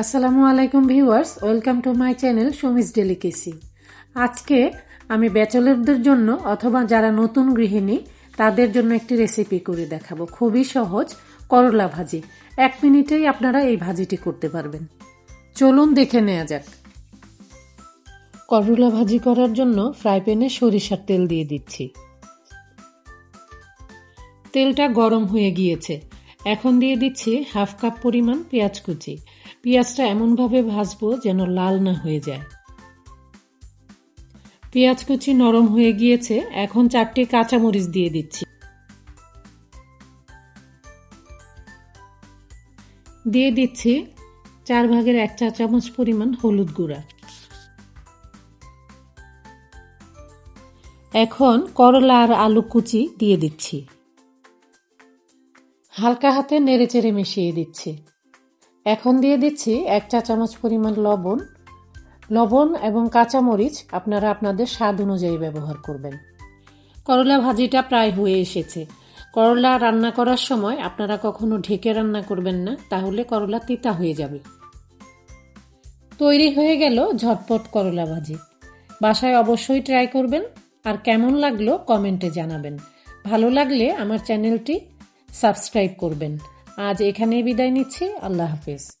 আসসালামু আলাইকুম viewers, welcome to my channel সমিস delicacy. আজকে আমি ব্যাচেলরদের জন্য অথবা যারা নতুন গৃহিণী, তাদের জন্য একটি রেসিপি করে দেখাবো। খুবই সহজ, করলা ভাজি। এক মিনিটেই আপনারা এই ভাজিটি করতে পারবেন। চলুন দেখে নেওয়া যাক। করলা ভাজি করার জন্য ফ্রাই প্যানে সরিষার তেল দিয়ে দিচ্ছি। তেলটা গরম হয়ে গিয়েছে। এখন দিয়ে দিচ্ছি হাফ কাপ পরিমাণ পেঁয়াজ কুচি। পেঁয়াজটা এমনভাবে ভাজবো যেন লাল না হয়ে যায়। পেঁয়াজ কুচি নরম হয়ে গিয়েছে, এখন চারটি কাঁচামরিচ দিয়ে দিচ্ছি। দিয়ে দিচ্ছি চার ভাগের এক চা চামচ পরিমাণ হলুদ গুঁড়া। এখন করলা আর আলু কুচি দিয়ে দিচ্ছি। হালকা হাতে নেড়ে চেড়ে মিশিয়ে দিচ্ছি। এখন দিয়ে দিচ্ছি এক চা চামচ পরিমাণ লবণ। লবণ এবং কাঁচামরিচ আপনারা আপনাদের স্বাদ অনুযায়ী ব্যবহার করবেন। করলা ভাজিটা প্রায় হয়ে এসেছে। করলা রান্না করার সময় আপনারা কখনো ঢেকে রান্না করবেন না, তাহলে করলা তিতা হয়ে যাবে। তৈরি হয়ে গেল ঝটপট করলা ভাজি। বাসায় অবশ্যই ট্রাই করবেন। আর কেমন লাগল কমেন্টে জানাবেন। ভালো লাগলে আমার চ্যানেলটি সাবস্ক্রাইব করবেন। আজ এখানেই বিদায় নিচ্ছি। আল্লাহ হাফিজ।